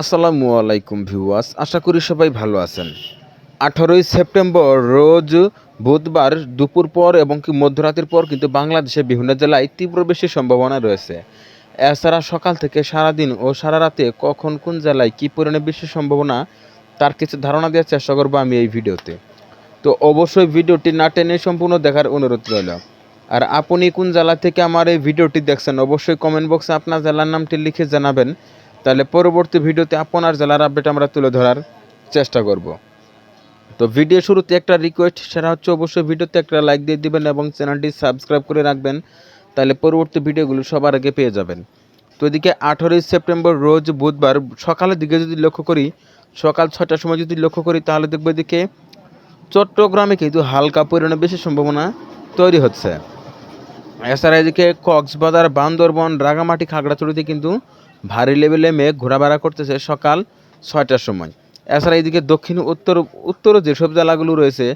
আসসালামু আলাইকুম ভিউয়ার্স, আশা করি সবাই ভালো আছেন। আঠারোই সেপ্টেম্বর রোজ বুধবার দুপুর পর এবং কি মধ্যরাতের পর কিন্তু বাংলাদেশের বিভিন্ন জেলায় তীব্র বৃষ্টির সম্ভাবনা রয়েছে। এছাড়া সকাল থেকে সারাদিন ও সারা রাতে কখন কোন জেলায় কী পরিমাণে বৃষ্টির সম্ভাবনা, তার কিছু ধারণা দেওয়ার চেষ্টা করব আমি এই ভিডিওতে। তো অবশ্যই ভিডিওটি না টেনে সম্পূর্ণ দেখার অনুরোধ রইল। আর আপনি কোন জেলা থেকে আমার এই ভিডিওটি দেখছেন, অবশ্যই কমেন্ট বক্সে আপনার জেলার নামটি লিখে জানাবেন। তাহলে পরবর্তী ভিডিওতে আপনার জেলার আপডেট আমরা তুলে ধরার চেষ্টা করব। তো ভিডিও শুরুতে একটা রিকোয়েস্ট সেটা হচ্ছে অবশ্যই ভিডিওতে একটা লাইক দিয়ে দিবেন এবং চ্যানেলটি সাবস্ক্রাইব করে রাখবেন, তাহলে পরবর্তী ভিডিওগুলো সবার আগে পেয়ে যাবেন। তো এদিকে আঠেরোই সেপ্টেম্বর, রোজ বুধবার, সকালের দিকে যদি লক্ষ্য করি, সকাল ছটার সময় যদি লক্ষ্য করি, তাহলে দেখব এদিকে চট্টগ্রামে কিন্তু হালকা পরিমাণে বেশি সম্ভাবনা তৈরি হচ্ছে। এছাড়া এদিকে কক্সবাজার, বান্দরবন, রাঙামাটি, খাগড়াছড়িতে কিন্তু ভারী লেভেলে মেঘ ঘোরাফেরা করতেছে সকাল ছয়টার সময়। এছাড়া এদিকে দক্ষিণ, উত্তর উত্তর যেসব জেলাগুলো রয়েছে,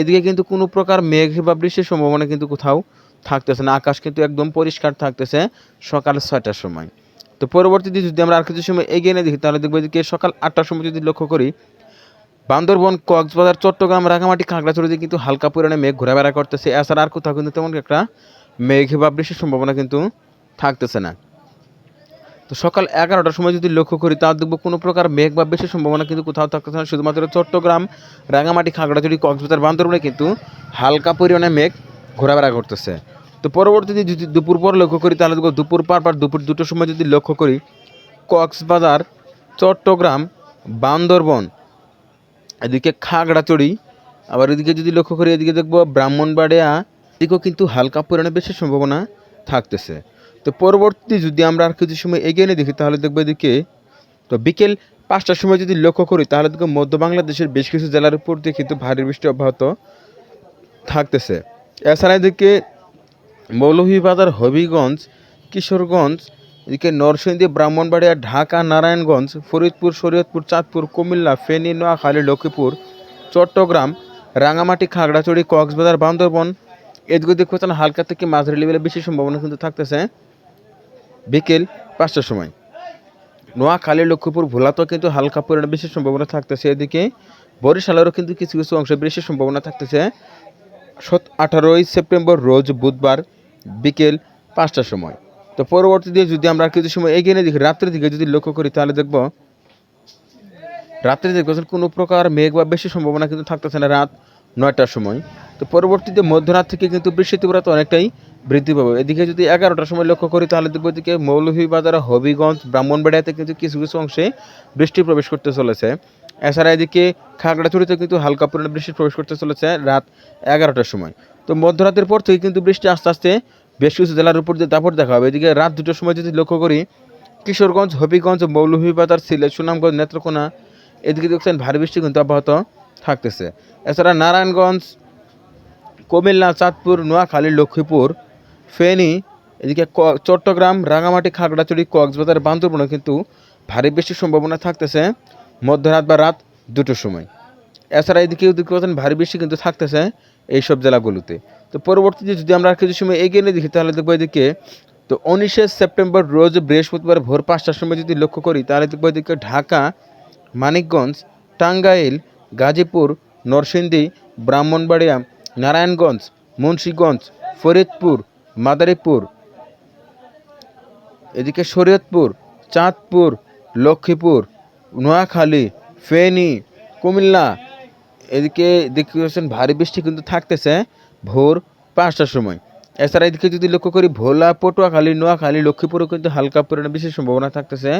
এদিকে কিন্তু কোনো প্রকার মেঘ বা বৃষ্টির সম্ভাবনা কিন্তু কোথাও থাকতেছে না। আকাশ কিন্তু একদম পরিষ্কার থাকতেছে সকাল ছয়টার সময়। তো পরবর্তীতে যদি আমরা আর কিছু সময় এগিয়ে নিয়ে দেখি, তাহলে দেখব এদিকে সকাল আটটার সময় যদি লক্ষ্য করি, বান্দরবন, কক্সবাজার, চট্টগ্রাম রাঙামাটি খাগড়াছড়িতে কিন্তু হালকা পরিমাণে মেঘ ঘোরাফেরা করতেছে। এছাড়া আর কোথাও কিন্তু তেমন একটা মেঘ বা বৃষ্টির সম্ভাবনা কিন্তু থাকতেছে না। তো সকাল এগারোটার সময় যদি লক্ষ্য করি তা দেখব কোনো প্রকার মেঘ বা বেশি সম্ভাবনা কিন্তু কোথাও থাকতেছে না। শুধুমাত্র চট্টগ্রাম রাঙামাটি খাগড়াছড়ি, কক্সবাজার, বান্দরবনে কিন্তু হালকা পরিমাণে মেঘ ঘোরাফেরা করতেছে। তো পরবর্তীতে যদি দুপুর পর লক্ষ্য করি, তাহলে দেখব দুপুর পার পার দুপুর দুটোর সময় যদি লক্ষ্য করি, কক্সবাজার, চট্টগ্রাম, বান্দরবন, এদিকে খাগড়াচড়ি আবার এদিকে যদি লক্ষ্য করি, এদিকে দেখব ব্রাহ্মণবাড়িয়া, এদিকেও কিন্তু হালকা পরিমাণে বেশি সম্ভাবনা থাকতেছে। তো পরবর্তী যদি আমরা আর কিছু সময় এগিয়ে নিয়ে দেখি, তাহলে দেখব এদিকে, তো বিকেল পাঁচটার সময় যদি লক্ষ্য করি, তাহলে দেখব মধ্য বাংলাদেশের বেশ কিছু জেলার উপর দিয়ে কিন্তু ভারী বৃষ্টি অব্যাহত থাকতেছে। এছাড়া এদিকে মৌলভীবাজার, হবিগঞ্জ, কিশোরগঞ্জ, এদিকে নরসিংদী, ব্রাহ্মণবাড়িয়া, ঢাকা, নারায়ণগঞ্জ, ফরিদপুর, শরীয়তপুর, চাঁদপুর, কুমিল্লা, ফেনী, নোয়াখালী, লক্ষ্মীপুর, চট্টগ্রাম, রাঙামাটি, খাগড়াছড়ি, কক্সবাজার, বান্দরবন, এদিকে দেখতে হালকা থেকে মাঝারি লেভেলে বেশি সম্ভাবনা কিন্তু থাকতেছে। বিকেল পাঁচটার সময়। নোয়াখালী, লক্ষ্মীপুর, ভোলাতেও কিন্তু হালকা পরিমাণে বেশি সম্ভাবনা থাকতেছে। এদিকে বরিশালেরও কিন্তু কিছু কিছু অংশে বেশি সম্ভাবনা থাকতেছে। সত, আঠারোই সেপ্টেম্বর রোজ বুধবার বিকেল পাঁচটার সময়। তো পরবর্তী পরবর্তীতে যদি আমরা কিছু সময় এগিয়ে নিয়ে দেখি, রাত্রের দিকে যদি লক্ষ্য করি, তাহলে দেখব রাত্রে দেখবেন কোনো প্রকার মেঘ বা বেশি সম্ভাবনা কিন্তু থাকতেছে না। রাত নয়টার সময়। তো পরবর্তীতে মধ্যরাত থেকে কিন্তু বৃষ্টি তীব্রতা অনেকটাই বৃদ্ধি পাবে। এদিকে যদি এগারোটার সময় লক্ষ্য করি, তাহলে দেখব এদিকে মৌলভীবাজার, হবিগঞ্জ, ব্রাহ্মণবাড়িয়াতে কিন্তু কিছু কিছু অংশে বৃষ্টি প্রবেশ করতে চলেছে। এছাড়া এদিকে খাগড়াছড়িতে কিন্তু হালকা পরিমাণে বৃষ্টি প্রবেশ করতে চলেছে রাত এগারোটার সময়। তো মধ্যরাতের পর থেকে কিন্তু বৃষ্টি আস্তে আস্তে বেশ কিছু জেলার উপর দিয়ে দাপট দেখা হবে। এদিকে রাত দুটোর সময় যদি লক্ষ্য করি, কিশোরগঞ্জ, হবিগঞ্জ, মৌলভীবাজার, সিলেট, সুনামগঞ্জ, নেত্রকোনা, এদিকে দেখছেন ভারী বৃষ্টি কিন্তু অব্যাহত থাকতেছে। এছাড়া নারায়ণগঞ্জ, কুমিল্লা, চাঁদপুর, নোয়াখালী, লক্ষ্মীপুর, ফেনী, এদিকে চট্টগ্রাম, রাঙামাটি, খাগড়াছড়ি, কক্সবাজার বান্দরবনে কিন্তু ভারী বৃষ্টির সম্ভাবনা থাকতেছে মধ্যরাত বা রাত দুটোর সময়। এছাড়া এদিকে পাচ্ছেন ভারী বৃষ্টি কিন্তু থাকতেছে এই সব জেলাগুলোতে। তো পরবর্তীতে যদি আমরা কিছু সময় এগিয়ে নিয়ে দেখি, তাহলে দেখব এদিকে, তো উনিশে সেপ্টেম্বর রোজ বৃহস্পতিবার ভোর পাঁচটার সময় যদি লক্ষ্য করি, তাহলে দেখব এদিকে ঢাকা, মানিকগঞ্জ, টাঙ্গাইল গাজীপুর, নরসিংদী, ব্রাহ্মণবাড়িয়া, নারায়ণগঞ্জ, মুন্সীগঞ্জ, ফরিদপুর, মাদারীপুর। এদিকে শরীয়তপুর, চাঁদপুর, লক্ষ্মীপুর, নোয়াখালী, ফেনী, কুমিল্লা। এদিকে দেখতে পাচ্ছেন, ভারী বৃষ্টি কিন্তু থাকতেছে ভোর পাঁচটার সময়। এছাড়া এদিকে যদি লক্ষ্য করি, ভোলা, পটুয়াখালী, নোয়াখালী, লক্ষ্মীপুরও কিন্তু হালকা পরিমাণে বেশি সম্ভাবনা থাকতেছে।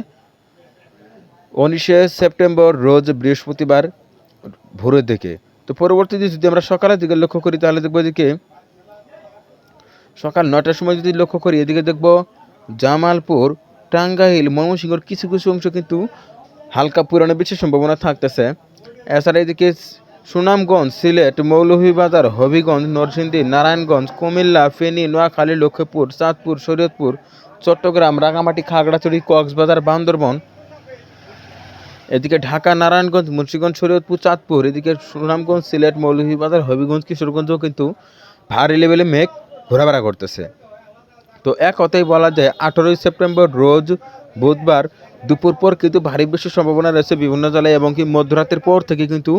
উনিশে সেপ্টেম্বর, রোজ বৃহস্পতিবার ভোরের দিকে তো পরবর্তীতে যদি আমরা সকালের দিকে লক্ষ্য করি, তাহলে দেখব এদিকে সকাল নয়টার সময় যদি লক্ষ্য করি, এদিকে দেখব জামালপুর, টাঙ্গাইল, ময়মনসিংহর কিছু কিছু অংশ কিন্তু হালকা পুরানো বেশি সম্ভাবনা থাকতেছে। এছাড়া এদিকে সুনামগঞ্জ, সিলেট, মৌলভীবাজার, হবিগঞ্জ, নরসিংদী, নারায়ণগঞ্জ, কুমিল্লা, ফেনী, নোয়াখালী, লক্ষ্মীপুর, চাঁদপুর, শরীয়তপুর, চট্টগ্রাম, রাঙামাটি, খাগড়াছড়ি, কক্সবাজার, বান্দরবন এদিকে ঢাকা, নারায়ণগঞ্জ, মুন্সিগঞ্জ, শরীয়তপুর, চাঁদপুর, এদিকে সুনামগঞ্জ, সিলেট, মৌলভীবাজার, হবিগঞ্জ, কিশোরগঞ্জও কিন্তু ভারী লেভেলে মেঘ ঘোরাফেরা করতেছে। তো এক কথাই বলা যায়, আঠেরোই সেপ্টেম্বর রোজ বুধবার দুপুর পর কিন্তু ভারী বৃষ্টির সম্ভাবনা রয়েছে বিভিন্ন জেলায় এবং কি মধ্যরাতের পর থেকে কিন্তু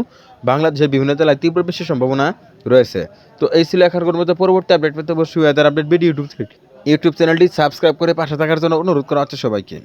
বাংলাদেশের বিভিন্ন জেলায় তীব্র বৃষ্টির সম্ভাবনা রয়েছে। তো এই ছিল এখনকার মধ্যে পরবর্তী আপডেট পেতে অবশ্যই weather update video YouTube YouTube চ্যানেলটি সাবস্ক্রাইব করে পাশে থাকার জন্য অনুরোধ করা হচ্ছে সবাইকে।